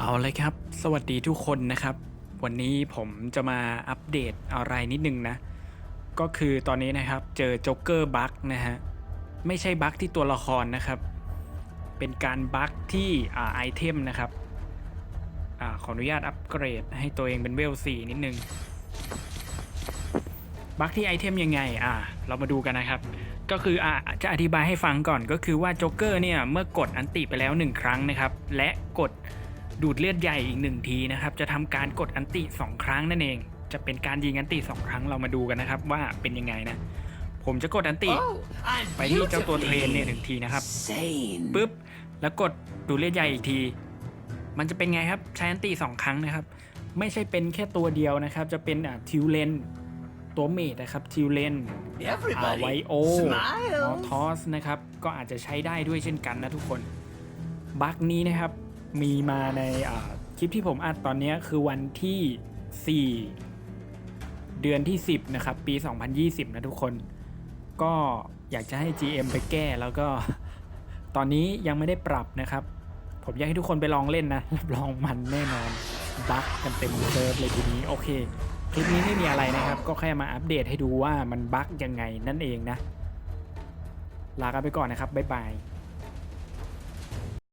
เอาเลยครับ สวัสดีทุกคนนะครับ วันนี้ผมจะมาอัปเดตอะไรนิดนึงนะ ก็คือตอนนี้นะครับเจอโจ๊กเกอร์บั๊กนะฮะ ไม่ใช่บั๊กที่ตัวละครนะครับ เป็นการบั๊กที่อไอเทมนะครับอขออนุญาตอัปเกรดให้ตัวเองเป็นเวล4นิดนึง บั๊กที่ไอเทมยังไง อ่า เรามาดูกันนะครับ ก็คืออ่าจะอธิบายให้ฟังก่อนก็คือว่าโจ๊กเกอร์เนี่ยเมื่อกดอันติไปแล้ว 1 ครั้งนะครับ และกด ดูดเลือดใหญ่อีกหนึ่งทีนะครับ จะทำการกดอันติ2ครั้งนั่นเอง จะเป็นการยิงอันติ2ครั้งเรามาดูกันนะครับ ว่าเป็นยังไงนะ ผมจะกดอันติ Oh, I'm ไปที่เจ้าตัวเทรนเนี่ยห beautifully นึ่งทีนะครับ insane. ปุ๊บแล้วกดดูดเลือดใหญ่อีกที มันจะเป็นไงครับใช้อันตีสองครั้งนะครับ ไม่ใช่เป็นแค่ตัวเดียวนะครับ จะเป็นอ่าทิวเลนตัวเมดนะครับทิวเลนอ่า Everybody, ไวโอ smile. มอทอสนะครับ ก็อาจจะใช้ได้ด้วยเช่นกันนะทุกคนบั๊กนี้นะครับ มีมาในคลิปที่ผมอัดตอนนี้คือวันที่ 4 เดือนที่ 10 นะครับ ปี 2020 นะทุกคน ก็อยากจะให้ GM ไปแก้แล้วก็ตอนนี้ยังไม่ได้ปรับนะครับ ผมอยากให้ทุกคนไปลองเล่นนะรับรองมันแน่นอนบั๊กกันเต็มเซิร์ฟเลยทีนี้โอเค คลิปนี้ไม่มีอะไรนะครับ ก็แค่มาอัปเดตให้ดูว่ามันบั๊กยังไงนั่นเองนะ ลากันไปก่อนนะครับบ๊ายบาย